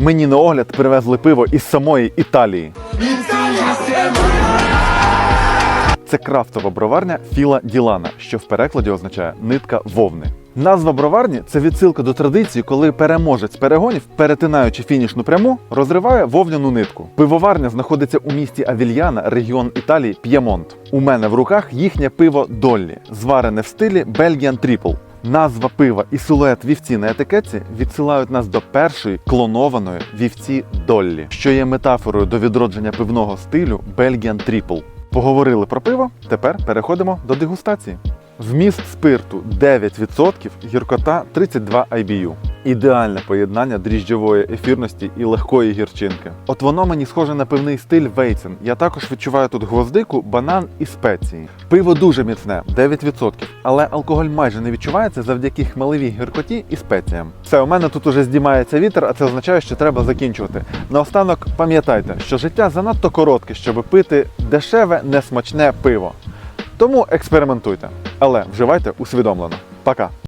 Мені на огляд привезли пиво із самої Італії. Це крафтова броварня Філа Ділана, що в перекладі означає нитка вовни. Назва броварні це відсилка до традиції, коли переможець перегонів, перетинаючи фінішну пряму, розриває вовняну нитку. Пивоварня знаходиться у місті Авільяна, регіон Італії П'ємонт. У мене в руках їхнє пиво Доллі, зварене в стилі Belgian Triple. Назва пива і силует вівці на етикетці відсилають нас до першої клонованої вівці Доллі, що є метафорою до відродження пивного стилю Belgian Triple. Поговорили про пиво, тепер переходимо до дегустації. Вміст спирту 9%, гіркота 32 IBU. Ідеальне поєднання дріжджової ефірності і легкої гірчинки. От воно мені схоже на пивний стиль Вейцен. Я також відчуваю тут гвоздику, банан і спеції. Пиво дуже міцне, 9%, але алкоголь майже не відчувається завдяки хмеливій гіркоті і спеціям. Все, у мене тут уже здіймається вітер, а це означає, що треба закінчувати. Наостанок пам'ятайте, що життя занадто коротке, щоб пити дешеве, несмачне пиво. Тому експериментуйте, але вживайте усвідомлено. Пока!